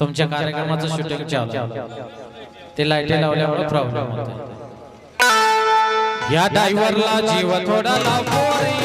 तुमच्या कार्यक्रमाचं शूटिंग चालू ते लाईटी लावल्यामुळे प्रॉब्लेम होतो या ड्रायव्हरला जीव थोडा लाव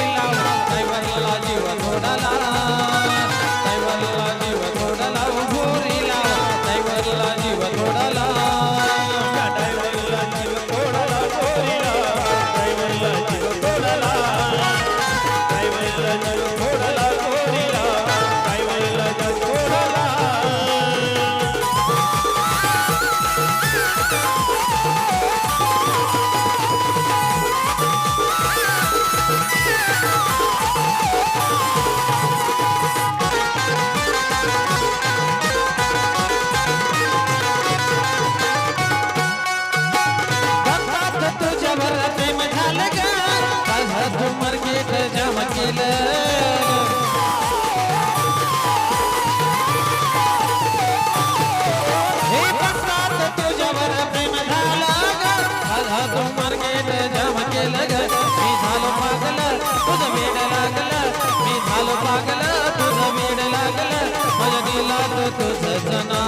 झालो पागल, तुझं वेड लागलं माझ्या दिलात तुझं ना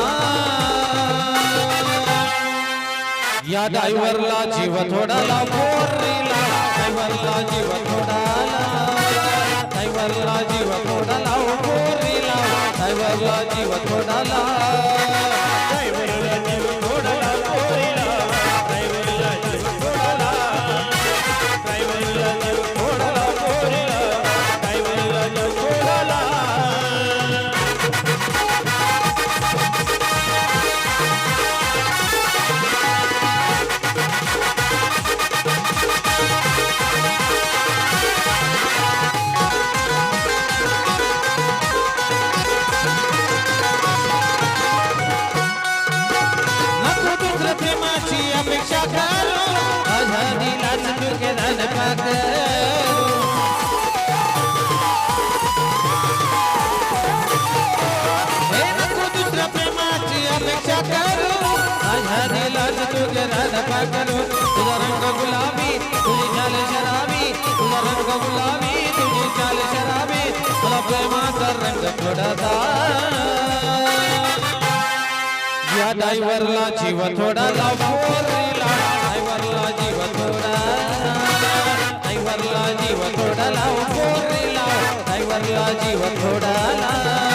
या ड्रायव्हरला जीव थोडा लाव पोरीला ड्रायव्हरला जीव थोडा लाव ड्रायव्हरला जीव थोडा लाव पोरीला ड्रायव्हरला जीव थोडा या डायव्हरला जीव थोडा लाव. पोरीला जीव थोडा. डायव्हरला जीव थोडा लाव. डायव्हरला जीव थोडा हे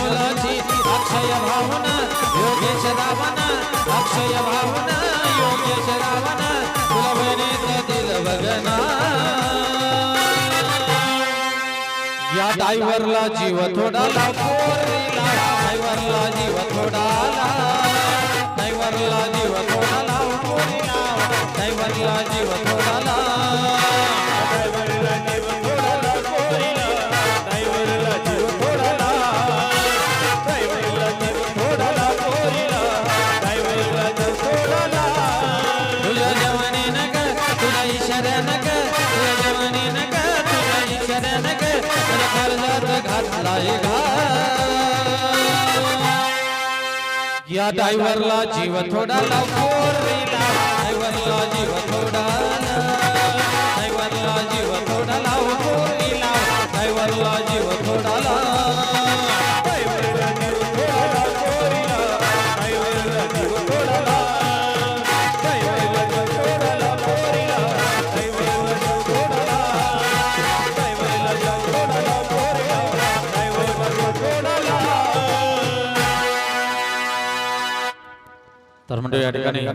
आई अक्षय भावना, योगेश रावण अक्षय भावना, योगेश रावण दिल बघना या जीव थोडा लाव पोरीला ड्रायव्हरला जीव थोडा लाव ड्रायव्हरला जीव थोडा लाव घात या ड्राइवरला जीव थोडा लाव तर म्हणजे या ठिकाणी